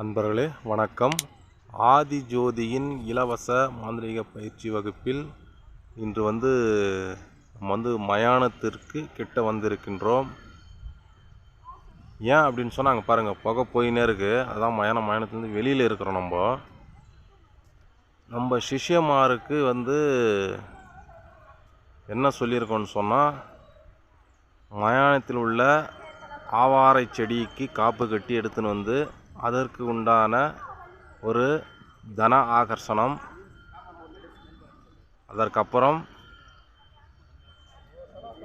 அன்பர்களே வணக்கம். ஆதிஜோதியின் இலவச மாந்திரீக பயிற்சி வகுப்பில் இன்று வந்து நம்ம வந்து மயானத்திற்கு கிட்ட வந்திருக்கின்றோம். ஏன் அப்படின்னு சொன்னால் அங்கே பாருங்கள் புகை போயினே இருக்குது அதான் மயானம் மயானத்துலேருந்து வெளியில் இருக்கிறோம் நம்ம. நம்ம சிஷ்யமாருக்கு வந்து என்ன சொல்லியிருக்கோன்னு சொன்னால் மயானத்தில் உள்ள ஆவாரை செடிக்கு காப்பு கட்டி எடுத்துன்னு வந்து அதற்கு உண்டான ஒரு தன ஆகர்ஷணம். அதற்கப்புறம்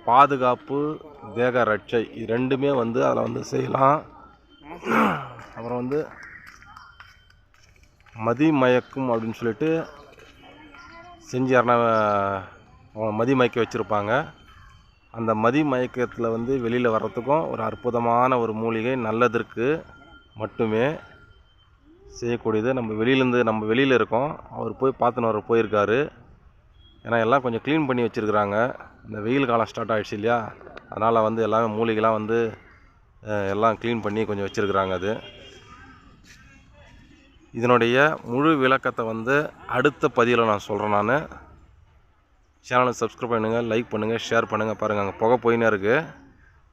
பாதுகாப்பு தேக ரட்சை இது ரெண்டுமே வந்து அதில் வந்து செய்யலாம். அப்புறம் வந்து மதி மயக்கும் அப்படின்னு சொல்லிட்டு செஞ்சு யாருன்னா மதி மயக்க வச்சுருப்பாங்க. அந்த மதி மயக்கத்தில் வந்து வெளியில் வர்றதுக்கும் ஒரு அற்புதமான ஒரு மூலிகை நல்லதற்கு மட்டுமே செய்யக்கூடியது நம்ம வெளியிலேருந்து நம்ம வெளியில் இருக்கோம். அவர் போய் பார்த்துன்னு வர போயிருக்காரு. ஏன்னா எல்லாம் கொஞ்சம் க்ளீன் பண்ணி வச்சுருக்குறாங்க. இந்த வெயில் காலம் ஸ்டார்ட் ஆகிடுச்சு இல்லையா? அதனால் வந்து எல்லாமே மூலிகைலாம் வந்து எல்லாம் க்ளீன் பண்ணி கொஞ்சம் வச்சுருக்குறாங்க அது. இதனுடைய முழு விளக்கத்தை வந்து அடுத்த பதிவில் நான் சொல்கிறேன் நான். சேனலை சப்ஸ்கிரைப் பண்ணுங்கள் லைக் பண்ணுங்கள் ஷேர் பண்ணுங்கள் பாருங்கள் அங்கே புகை போயின்னு இருக்குது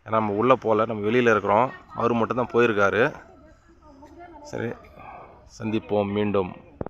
ஏன்னா நம்ம உள்ளே போகல நம்ம வெளியில் இருக்கிறோம். அவர் மட்டும் தான் போயிருக்காரு. சரி சந்திப்போம் மீண்டும்.